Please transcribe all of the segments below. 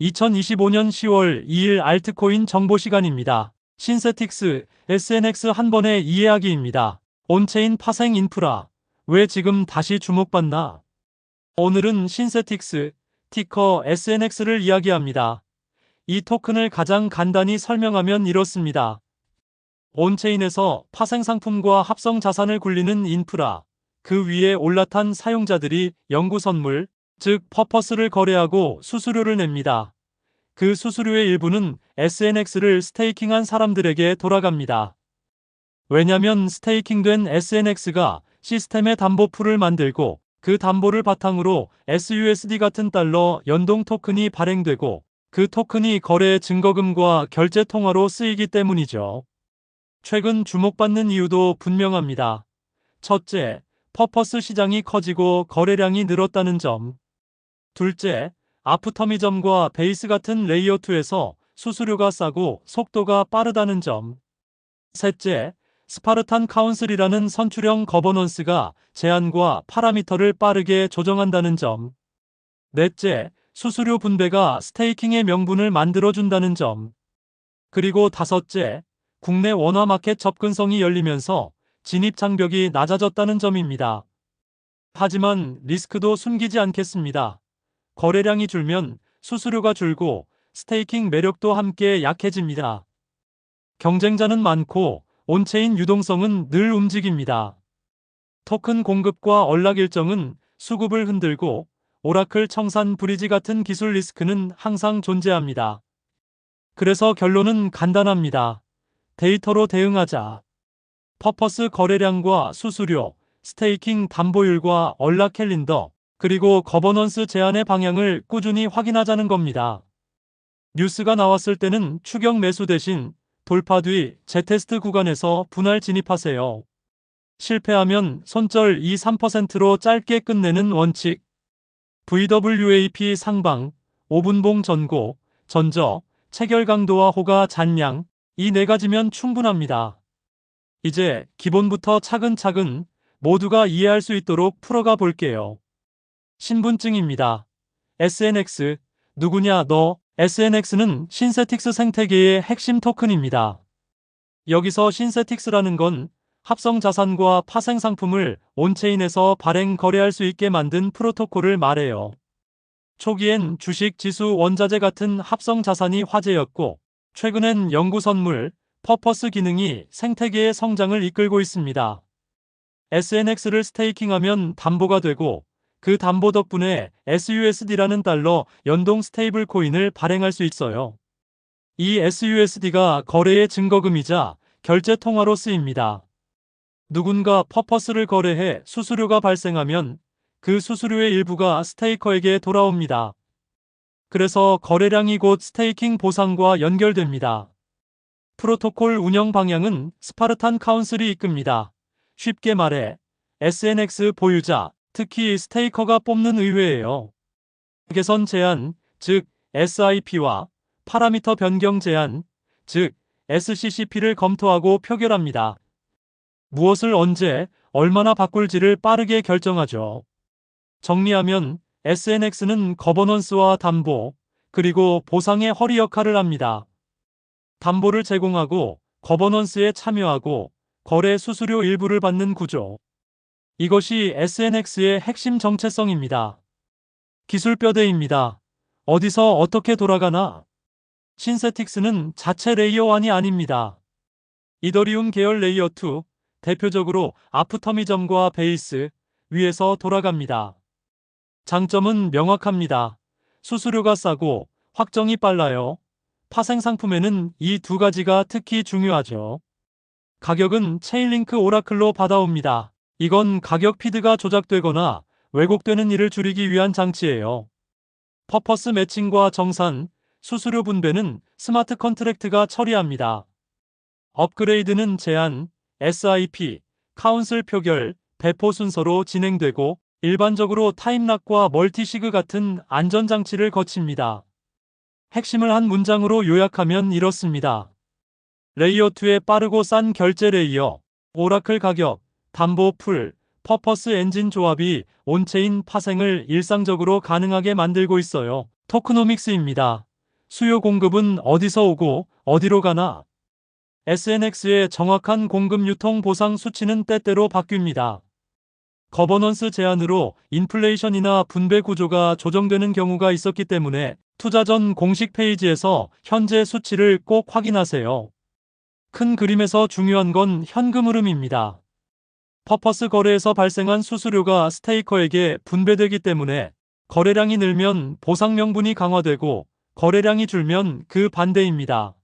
2025년 10월 2일 알트코인 정보 시간입니다. 신세틱스, SNX 한 번에 이해하기입니다. 온체인 파생 인프라. 왜 지금 다시 주목받나? 오늘은 신세틱스, 티커 SNX를 이야기합니다. 이 토큰을 가장 간단히 설명하면 이렇습니다. 온체인에서 파생 상품과 합성 자산을 굴리는 인프라, 그 위에 올라탄 사용자들이 연구 선물, 즉 퍼퍼스를 거래하고 수수료를 냅니다. 그 수수료의 일부는 SNX를 스테이킹한 사람들에게 돌아갑니다. 왜냐면 스테이킹된 SNX가 시스템의 담보풀을 만들고 그 담보를 바탕으로 SUSD 같은 달러 연동 토큰이 발행되고 그 토큰이 거래의 증거금과 결제 통화로 쓰이기 때문이죠. 최근 주목받는 이유도 분명합니다. 첫째, 퍼퍼스 시장이 커지고 거래량이 늘었다는 점. 둘째, 아프터미점과 베이스 같은 레이어 2에서 수수료가 싸고 속도가 빠르다는 점. 셋째, 스파르탄 카운슬이라는 선출형 거버넌스가 제한과 파라미터를 빠르게 조정한다는 점. 넷째, 수수료 분배가 스테이킹의 명분을 만들어준다는 점. 그리고 다섯째, 국내 원화 마켓 접근성이 열리면서 진입 장벽이 낮아졌다는 점입니다. 하지만 리스크도 숨기지 않겠습니다. 거래량이 줄면 수수료가 줄고 스테이킹 매력도 함께 약해집니다. 경쟁자는 많고 온체인 유동성은 늘 움직입니다. 토큰 공급과 언락 일정은 수급을 흔들고 오라클 청산 브리지 같은 기술 리스크는 항상 존재합니다. 그래서 결론은 간단합니다. 데이터로 대응하자. 퍼퍼스 거래량과 수수료, 스테이킹 담보율과 언락 캘린더, 그리고 거버넌스 제한의 방향을 꾸준히 확인하자는 겁니다. 뉴스가 나왔을 때는 추격 매수 대신 돌파 뒤 재테스트 구간에서 분할 진입하세요. 실패하면 손절 2, 3%로 짧게 끝내는 원칙. VWAP 상방, 5분봉 전고, 전저, 체결 강도와 호가 잔량, 이 네 가지면 충분합니다. 이제 기본부터 차근차근 모두가 이해할 수 있도록 풀어가 볼게요. 신분증입니다. SNX, 누구냐 너, SNX는 신세틱스 생태계의 핵심 토큰입니다. 여기서 신세틱스라는 건 합성 자산과 파생 상품을 온체인에서 발행 거래할 수 있게 만든 프로토콜을 말해요. 초기엔 주식, 지수, 원자재 같은 합성 자산이 화제였고, 최근엔 연구 선물, 퍼퍼스 기능이 생태계의 성장을 이끌고 있습니다. SNX를 스테이킹하면 담보가 되고, 그 담보 덕분에 SUSD라는 달러 연동 스테이블 코인을 발행할 수 있어요. 이 SUSD가 거래의 증거금이자 결제 통화로 쓰입니다. 누군가 퍼퍼스를 거래해 수수료가 발생하면 그 수수료의 일부가 스테이커에게 돌아옵니다. 그래서 거래량이 곧 스테이킹 보상과 연결됩니다. 프로토콜 운영 방향은 스파르탄 카운슬이 이끕니다. 쉽게 말해 SNX 보유자, 특히 스테이커가 뽑는 의회예요. 개선 제한, 즉 SIP와 파라미터 변경 제한, 즉 SCCP를 검토하고 표결합니다. 무엇을 언제, 얼마나 바꿀지를 빠르게 결정하죠. 정리하면 SNX는 거버넌스와 담보, 그리고 보상의 허리 역할을 합니다. 담보를 제공하고 거버넌스에 참여하고 거래 수수료 일부를 받는 구조. 이것이 SNX의 핵심 정체성입니다. 기술 뼈대입니다. 어디서 어떻게 돌아가나? 신세틱스는 자체 레이어 1이 아닙니다. 이더리움 계열 레이어 2, 대표적으로 아프터미점과 베이스 위에서 돌아갑니다. 장점은 명확합니다. 수수료가 싸고 확정이 빨라요. 파생 상품에는 이 두 가지가 특히 중요하죠. 가격은 체인링크 오라클로 받아옵니다. 이건 가격 피드가 조작되거나 왜곡되는 일을 줄이기 위한 장치예요. 퍼퍼스 매칭과 정산, 수수료 분배는 스마트 컨트랙트가 처리합니다. 업그레이드는 제한, SIP, 카운슬 표결, 배포 순서로 진행되고 일반적으로 타임락과 멀티시그 같은 안전장치를 거칩니다. 핵심을 한 문장으로 요약하면 이렇습니다. 레이어 2의 빠르고 싼 결제 레이어, 오라클 가격, 담보 풀, 퍼퍼스 엔진 조합이 온체인 파생을 일상적으로 가능하게 만들고 있어요. 토크노믹스입니다. 수요 공급은 어디서 오고 어디로 가나? SNX의 정확한 공급 유통 보상 수치는 때때로 바뀝니다. 거버넌스 제한으로 인플레이션이나 분배 구조가 조정되는 경우가 있었기 때문에 투자 전 공식 페이지에서 현재 수치를 꼭 확인하세요. 큰 그림에서 중요한 건 현금 흐름입니다. 퍼퍼스 거래에서 발생한 수수료가 스테이커에게 분배되기 때문에 거래량이 늘면 보상 명분이 강화되고 거래량이 줄면 그 반대입니다.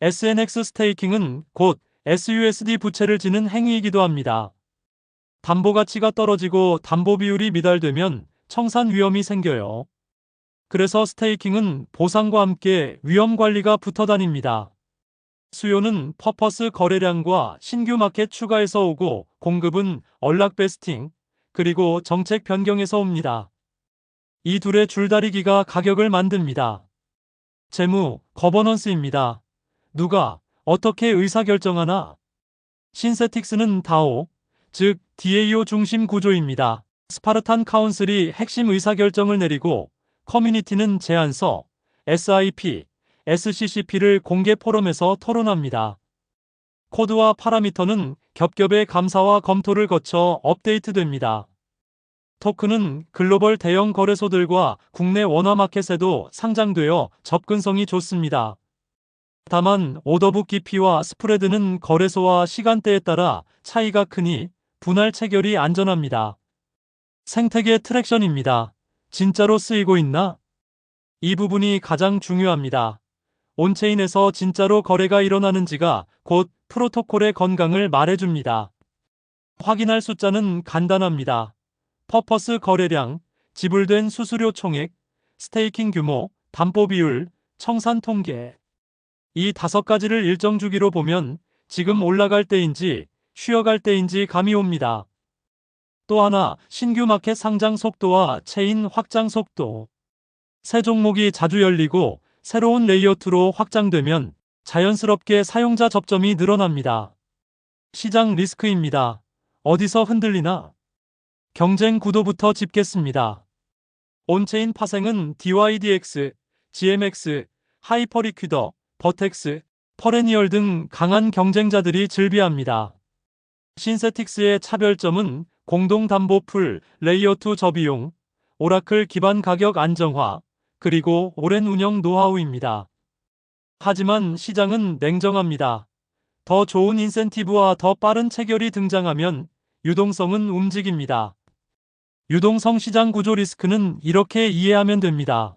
SNX 스테이킹은 곧 SUSD 부채를 지는 행위이기도 합니다. 담보 가치가 떨어지고 담보 비율이 미달되면 청산 위험이 생겨요. 그래서 스테이킹은 보상과 함께 위험 관리가 붙어 다닙니다. 수요는 퍼퍼스 거래량과 신규 마켓 추가에서 오고 공급은 언락 베스팅 그리고 정책 변경에서 옵니다. 이 둘의 줄다리기가 가격을 만듭니다. 재무, 거버넌스입니다. 누가 어떻게 의사결정하나? 신세틱스는 다오, 즉 DAO 중심 구조입니다. 스파르탄 카운슬이 핵심 의사결정을 내리고 커뮤니티는 제안서, SIP, SCCP를 공개 포럼에서 토론합니다. 코드와 파라미터는 겹겹의 감사와 검토를 거쳐 업데이트됩니다. 토큰은 글로벌 대형 거래소들과 국내 원화 마켓에도 상장되어 접근성이 좋습니다. 다만 오더북 깊이와 스프레드는 거래소와 시간대에 따라 차이가 크니 분할 체결이 안전합니다. 생태계 트랙션입니다. 진짜로 쓰이고 있나? 이 부분이 가장 중요합니다. 온체인에서 진짜로 거래가 일어나는지가 곧 프로토콜의 건강을 말해줍니다. 확인할 숫자는 간단합니다. 퍼퍼스 거래량, 지불된 수수료 총액, 스테이킹 규모, 담보 비율, 청산 통계. 이 다섯 가지를 일정 주기로 보면 지금 올라갈 때인지 쉬어갈 때인지 감이 옵니다. 또 하나, 신규 마켓 상장 속도와 체인 확장 속도. 새 종목이 자주 열리고 새로운 레이어트로 확장되면 자연스럽게 사용자 접점이 늘어납니다. 시장 리스크입니다. 어디서 흔들리나? 경쟁 구도부터 짚겠습니다. 온체인 파생은 DYDX, GMX, 하이퍼리퀴더, 버텍스, 퍼레니얼 등 강한 경쟁자들이 즐비합니다. 신세틱스의 차별점은 공동담보풀, 레이어2 저비용, 오라클 기반 가격 안정화, 그리고 오랜 운영 노하우입니다. 하지만 시장은 냉정합니다. 더 좋은 인센티브와 더 빠른 체결이 등장하면 유동성은 움직입니다. 유동성 시장 구조 리스크는 이렇게 이해하면 됩니다.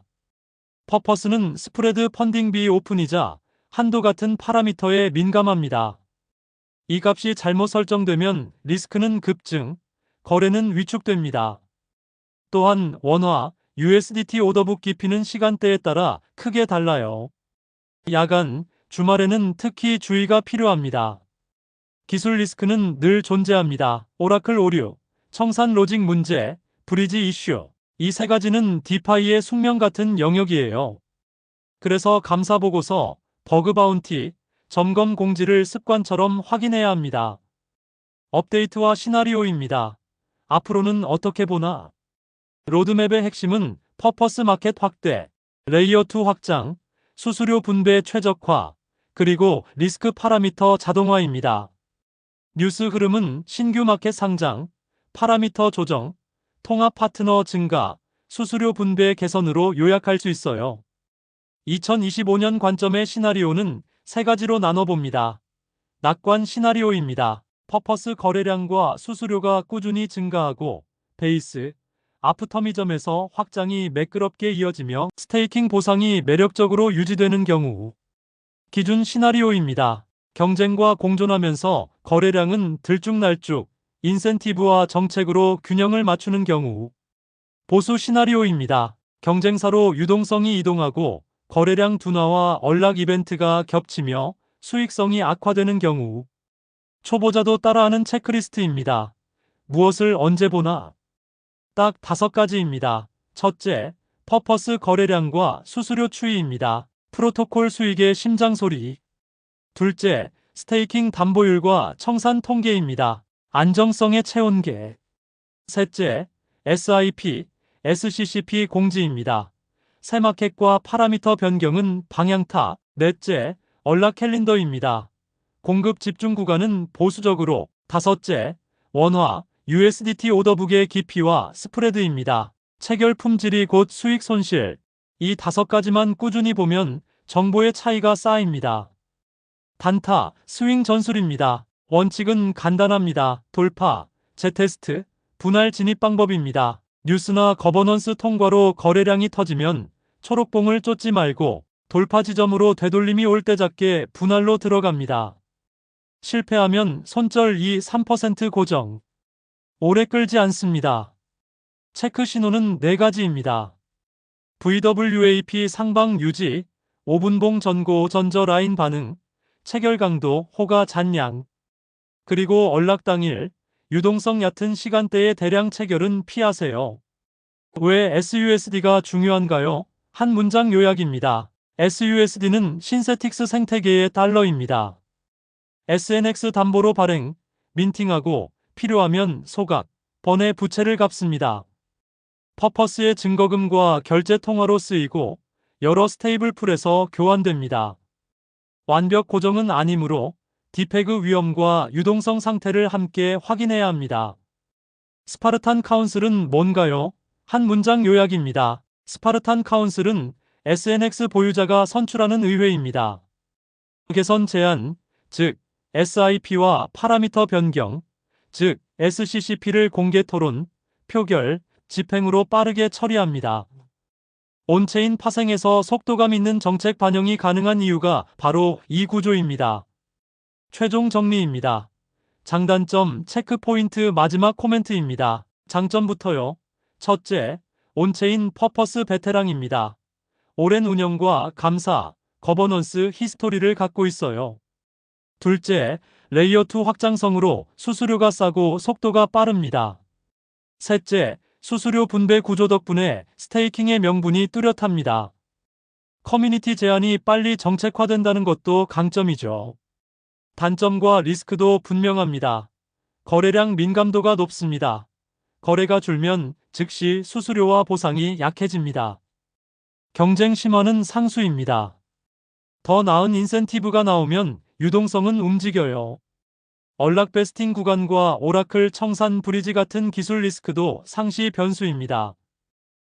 퍼퍼스는 스프레드 펀딩 비 오픈이자 한도 같은 파라미터에 민감합니다. 이 값이 잘못 설정되면 리스크는 급증, 거래는 위축됩니다. 또한 원화, USDT 오더북 깊이는 시간대에 따라 크게 달라요. 야간, 주말에는 특히 주의가 필요합니다. 기술 리스크는 늘 존재합니다. 오라클 오류, 청산 로직 문제, 브리지 이슈. 이 세 가지는 디파이의 숙명 같은 영역이에요. 그래서 감사 보고서, 버그 바운티, 점검 공지를 습관처럼 확인해야 합니다. 업데이트와 시나리오입니다. 앞으로는 어떻게 보나? 로드맵의 핵심은 퍼퍼스 마켓 확대, 레이어 2 확장, 수수료 분배 최적화, 그리고 리스크 파라미터 자동화입니다. 뉴스 흐름은 신규 마켓 상장, 파라미터 조정, 통합 파트너 증가, 수수료 분배 개선으로 요약할 수 있어요. 2025년 관점의 시나리오는 세 가지로 나눠봅니다. 낙관 시나리오입니다. 퍼퍼스 거래량과 수수료가 꾸준히 증가하고 베이스, 아프터미점에서 확장이 매끄럽게 이어지며 스테이킹 보상이 매력적으로 유지되는 경우 기준 시나리오입니다. 경쟁과 공존하면서 거래량은 들쭉날쭉 인센티브와 정책으로 균형을 맞추는 경우 보수 시나리오입니다. 경쟁사로 유동성이 이동하고 거래량 둔화와 언락 이벤트가 겹치며 수익성이 악화되는 경우 초보자도 따라하는 체크리스트입니다. 무엇을 언제 보나? 딱 다섯 가지입니다. 첫째, 퍼퍼스 거래량과 수수료 추이입니다. 프로토콜 수익의 심장소리. 둘째, 스테이킹 담보율과 청산 통계입니다. 안정성의 체온계. 셋째, SIP, SCCP 공지입니다. 새마켓과 파라미터 변경은 방향타, 넷째, 언락 캘린더입니다. 공급 집중 구간은 보수적으로 다섯째, 원화, USDT 오더북의 깊이와 스프레드입니다. 체결 품질이 곧 수익 손실. 이 다섯 가지만 꾸준히 보면 정보의 차이가 쌓입니다. 단타, 스윙 전술입니다. 원칙은 간단합니다. 돌파, 재테스트, 분할 진입 방법입니다. 뉴스나 거버넌스 통과로 거래량이 터지면 초록봉을 쫓지 말고 돌파 지점으로 되돌림이 올때 잡게 분할로 들어갑니다. 실패하면 손절 2, 3% 고정. 오래 끌지 않습니다. 체크 신호는 4가지입니다. VWAP 상방 유지, 5분봉 전고 전저 라인 반응, 체결 강도, 호가 잔량, 그리고 언락 당일, 유동성 얕은 시간대의 대량 체결은 피하세요. 왜 SUSD가 중요한가요? 한 문장 요약입니다. SUSD는 신세틱스 생태계의 달러입니다. SNX 담보로 발행, 민팅하고 필요하면 소각, 번의 부채를 갚습니다. 퍼퍼스의 증거금과 결제 통화로 쓰이고 여러 스테이블 풀에서 교환됩니다. 완벽 고정은 아니므로 디페그 위험과 유동성 상태를 함께 확인해야 합니다. 스파르탄 카운슬은 뭔가요? 한 문장 요약입니다. 스파르탄 카운슬은 SNX 보유자가 선출하는 의회입니다. 개선 제한, 즉 SIP와 파라미터 변경, 즉 SCCP를 공개 토론, 표결, 집행으로 빠르게 처리합니다. 온체인 파생에서 속도감 있는 정책 반영이 가능한 이유가 바로 이 구조입니다. 최종 정리입니다. 장단점 체크 포인트 마지막 코멘트입니다. 장점부터요. 첫째, 온체인 퍼퍼스 베테랑입니다. 오랜 운영과 감사, 거버넌스 히스토리를 갖고 있어요. 둘째, 레이어 2 확장성으로 수수료가 싸고 속도가 빠릅니다. 셋째, 수수료 분배 구조 덕분에 스테이킹의 명분이 뚜렷합니다. 커뮤니티 제한이 빨리 정책화된다는 것도 강점이죠. 단점과 리스크도 분명합니다. 거래량 민감도가 높습니다. 거래가 줄면 즉시 수수료와 보상이 약해집니다. 경쟁 심화는 상수입니다. 더 나은 인센티브가 나오면 유동성은 움직여요. 언락 베스팅 구간과 오라클 청산 브리지 같은 기술 리스크도 상시 변수입니다.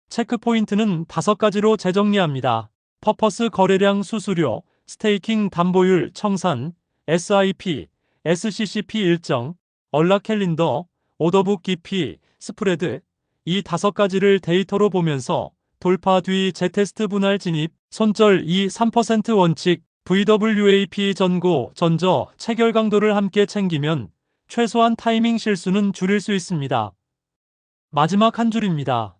체크 포인트는 다섯 가지로 재정리합니다. 퍼퍼스 거래량 수수료, 스테이킹 담보율 청산, SIP, SCCP 일정, 언락 캘린더, 오더북 깊이, 스프레드 이 다섯 가지를 데이터로 보면서 돌파 뒤 재테스트 분할 진입, 손절 2, 3% 원칙, VWAP 전고, 전저, 체결 강도를 함께 챙기면 최소한 타이밍 실수는 줄일 수 있습니다. 마지막 한 줄입니다.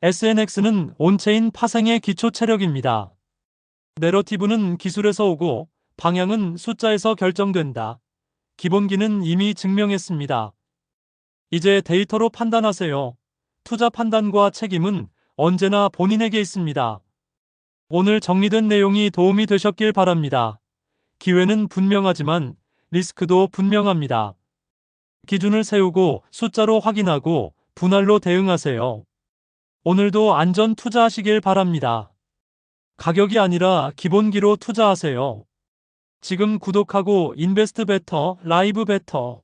SNX는 온체인 파생의 기초 체력입니다. 내러티브는 기술에서 오고 방향은 숫자에서 결정된다. 기본기는 이미 증명했습니다. 이제 데이터로 판단하세요. 투자 판단과 책임은 언제나 본인에게 있습니다. 오늘 정리된 내용이 도움이 되셨길 바랍니다. 기회는 분명하지만 리스크도 분명합니다. 기준을 세우고 숫자로 확인하고 분할로 대응하세요. 오늘도 안전 투자하시길 바랍니다. 가격이 아니라 기본기로 투자하세요. 지금 구독하고 인베스트 베터, 라이브 베터.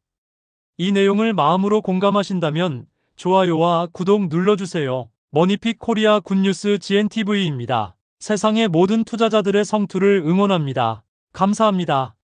이 내용을 마음으로 공감하신다면 좋아요와 구독 눌러주세요. 머니픽 코리아 굿뉴스 GNTV입니다. 세상의 모든 투자자들의 성투를 응원합니다. 감사합니다.